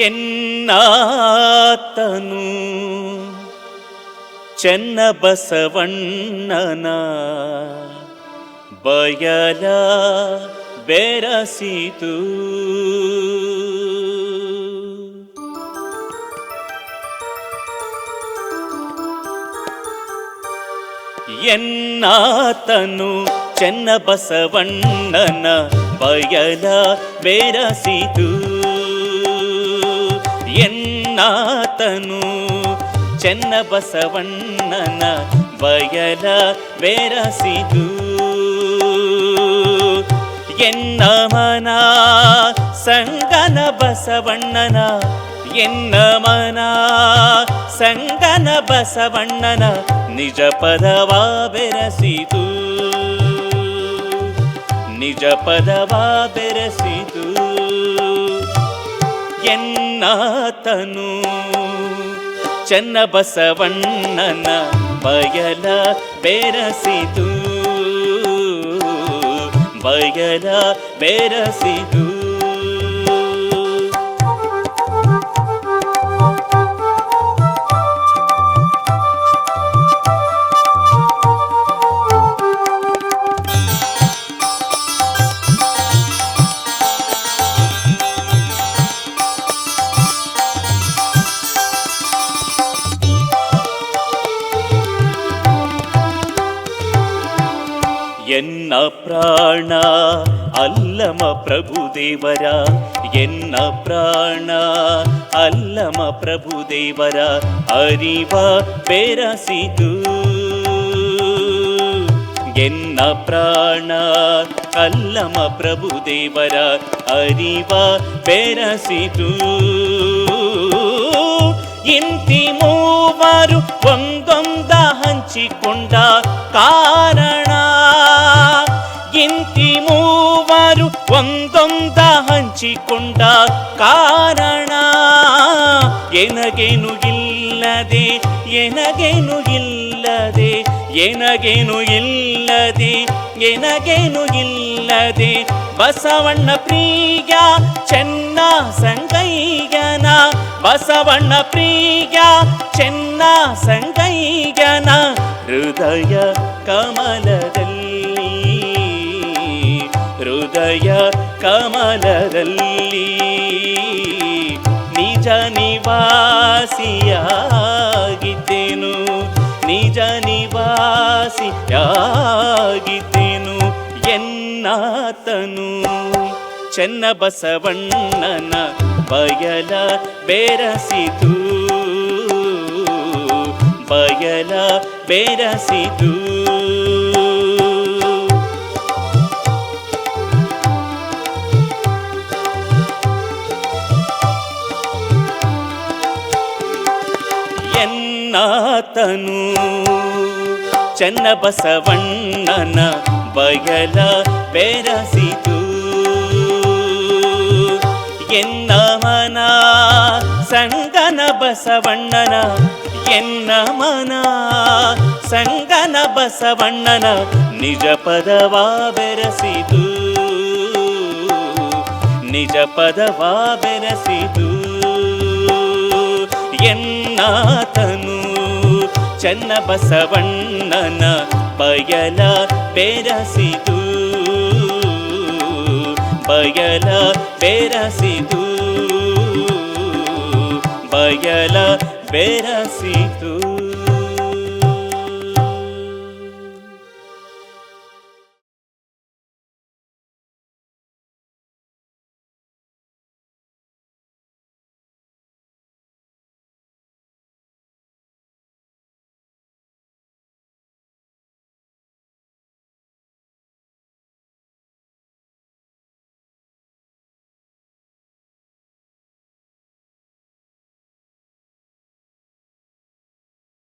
ಎನ್ನಾತನು. ಚೆನ್ನ ಬಸವಣ್ಣನ ಬಯಲ ಬೆರಸಿತು. ಎನ್ನಾತನು ಚೆನ್ನ ಬಸವಣ್ಣನ ಬಯಲ ಬೆರಸಿತು. ಎನ್ನಾತನು ಚೆನ್ನ ಬಸವಣ್ಣನ ಬಯಲ ಬೆರಸಿದು. ಎನ್ನ ಮನ ಸಂಗನ ಬಸವಣ್ಣನ ಎನ್ನ ಮನ ಸಂಗನ ಬಸವಣ್ಣನ ನಿಜ ಪದವ ಬೆರಸಿತು ನಿಜ ಪದವ ಬೆರಸಿತು ಎನ್ನಾತನು ಚೆನ್ನ ಬಸವಣ್ಣನ ಬಯಲ ಬೆರಸಿದು. ಬಯಲ ಬೆರಸಿತು ಎನ್ನ ಪ್ರಾಣ ಅಲ್ಲಮ ಪ್ರಭುದೇವರ ಎನ್ನ ಪ್ರಾಣ ಅಲ್ಲಮ ಪ್ರಭುದೇವರ ಅರಿವ ಬೆರಸಿತು ಎನ್ನ ಪ್ರಾಣ ಅಲ್ಲಮ ಪ್ರಭುದೇವರ ಅರಿವ ಬೆರಸಿತು ಇಂತಿ ಮೂವರು ಒಂದೊಂದ ಹಂಚಿಕೊಂಡ ಕಾರಣ ಇಂತಿ ಮೂವರು ಒಂದೊಂದ ಹಂಚಿಕೊಂಡ ಕಾರಣ ಎನಗೇನು ಇಲ್ಲದೆ ಎನಗೇನು ಇಲ್ಲದೆ ಎನಗೇನು ಇಲ್ಲದೆ ಎನಗೇನು ಇಲ್ಲದೆ ಬಸವಣ್ಣ ಪ್ರಿಯ ಚೆನ್ನ ಸಂಗೈಗನ ಬಸವಣ್ಣ ಪ್ರಿಯ ಚೆನ್ನ ಸಂಗೈಗನ ಹೃದಯ ಕಮಲದಲ್ಲಿ ಹೃದಯ ಕಮಲದಲ್ಲಿ ನಿಜ ನಿವಾಸಿಯಾಗಿದ್ದೇನು ನಿಜ ನಿವಾಸಿಯಾಗಿದ್ದೇನು ಎನ್ನಾತನು. ಚೆನ್ನ ಬಸವಣ್ಣನ ಬಯಲ ಬೆರಸಿತು ಬಯಲ ಬೆರಸಿತು. ಎನ್ನಾತನು ಚೆನ್ನ ಬಸವಣ್ಣನ ಬಯಲ ಬೆರಸಿತು. ಎನ್ನ ಮನ ಸಂಗನ ಬಸವಣ್ಣನ ಎನ್ನ ಮನ ಸಂಗನ ಬಸವಣ್ಣನ ನಿಜ ಪದವ ಬೆರಸಿತು. ನಿಜ ಪದವ ಬೆರಸಿತು. ಎನ್ನಾತನು. ಚೆನ್ನ ಬಸವಣ್ಣನ ಬಯಲ ಬೆರಸಿದು ಬಯಲ ಬೆರಸಿದು ಬಯಲ ಬೆರಸಿತು